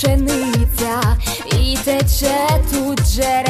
пшениця і тече тут джерел.